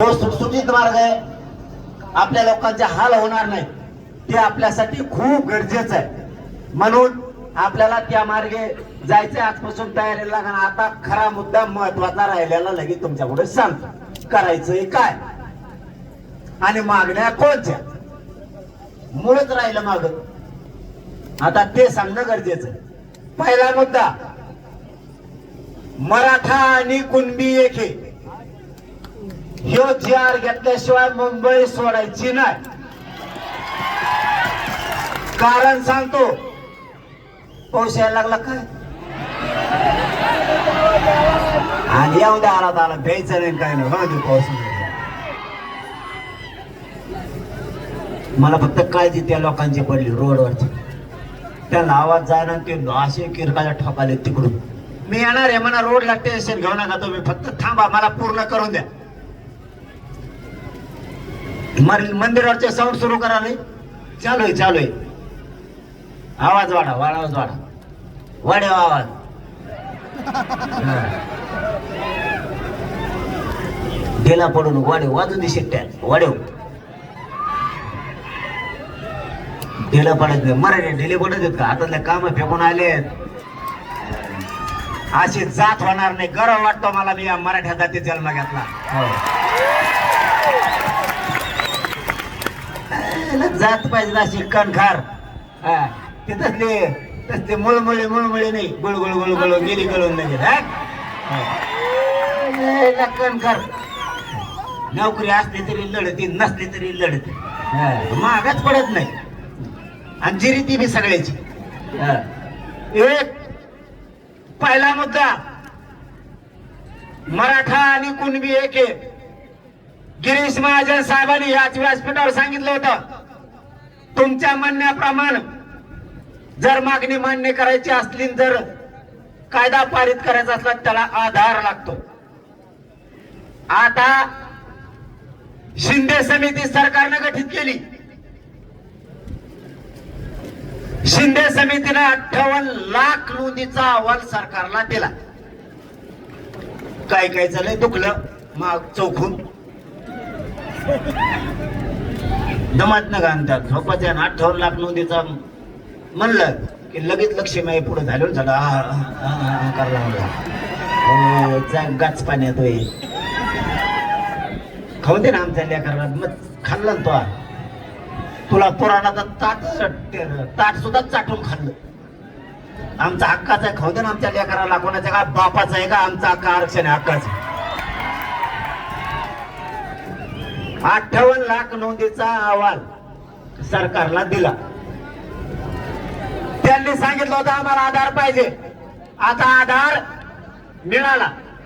तो सुटसुटीत मार्ग आहे. आपल्या लोकांचे हाल होणार नाही. ते आपल्यासाठी खूप गरजेचं आहे. म्हणून आपल्याला त्या मार्गे जायचं आजपासून तयारी लागणार आता खरा मुद्दा महत्त्वाचा राहिलेला लगेच तुमच्यापुढे सांगतो. करायचंय काय? आणि मागण्या कोणत्या? मुळच राहिलं माग. आता ते सांगणं गरजेचं आहे. पहिला मुद्दा मराठा आणि कुणबी एके ह्यो जी आर घेतल्याशिवाय मुंबई सोडायची नाही. कारण सांगतो पाऊस यायला लागला काय? आणि येऊ द्या आला आला द्यायचं नाही काय नाही. पाऊस मला फक्त काळजी त्या लोकांची पडली रोडवरची. त्यांना आवाज जायना ते असे किरकाच्या ठोकाले तिकडून. मी येणार आहे म्हणा रोडला टेन्शन घेऊ नका तुम्ही. फक्त थांबा मला पूर्ण करून द्या. मंदिरावरचे साऊंड सुरू करा रे चालू आहे चालू आहे. आवाज वाढा आवाज वाढा. वाढव आवाज. गेला पडून वाढव वाजून दे शिट्ट्या. वाढव. ढेला पडत नाही. मराठी ढेले पडत आहेत का? हातातले काम फेकून आले अशी जात होणार नाही. गर्व वाटतो मला मी या मराठ्या जातीत जन्म घेतला. हो. जात पाहिजे अशी कणखार. हा, ते तसले तसले मुळमुळे मुळमुळे नाही. गुळगुळ गुळगुळ गिरी गळून नाही हा? कणखार. नोकरी असली तरी लढती नसली तरी लढती. हा, मागच पडत नाही. आणि जिरी ती बी सगळ्याची. एक पहिला मुद्दा. मराठा आणि कुणबी एक. गिरीश महाजन साहेबांनी याच व्यासपीठावर सांगितलं होतं. तुमच्या म्हणण्याप्रमाणे जर मागणी मान्य करायची असली जर कायदा पारित करायचा असला त्याला आधार लागतो. आता शिंदे समिती सरकारनं गठीत केली. शिंदे समितीनं अठ्ठावन्न लाख नोंदीचा अहवाल सरकारला दिला. काय काय झालंय दुखलं? माग चौकून. दमातनं घालतात. झोपाच्या अठ्ठावन्न लाख नोंदीचा म्हणलं की लगेच लक्ष्मी पुढे झालं झालं आ, आ, करायला गाच पाण्यात होय. खाऊ दे ना आमच्या लेकराला मग खाल्लं ना तो. आ. तुला पुराणाचा ताट ताट सुद्धा चाटून खाल्लं. आमचा हक्काचा आहे खाऊ दे ना आमच्या लेकराला. कोणाच्या का? बापाचा आहे का? आमचा हक्का आरक्षण आहे हक्काचा. अठ्ठावन्न लाख नोंदीचा अहवाल सरकारला दिला. त्यांनी सांगितलं होतं आम्हाला आधार पाहिजे. आता आधार मिळाला.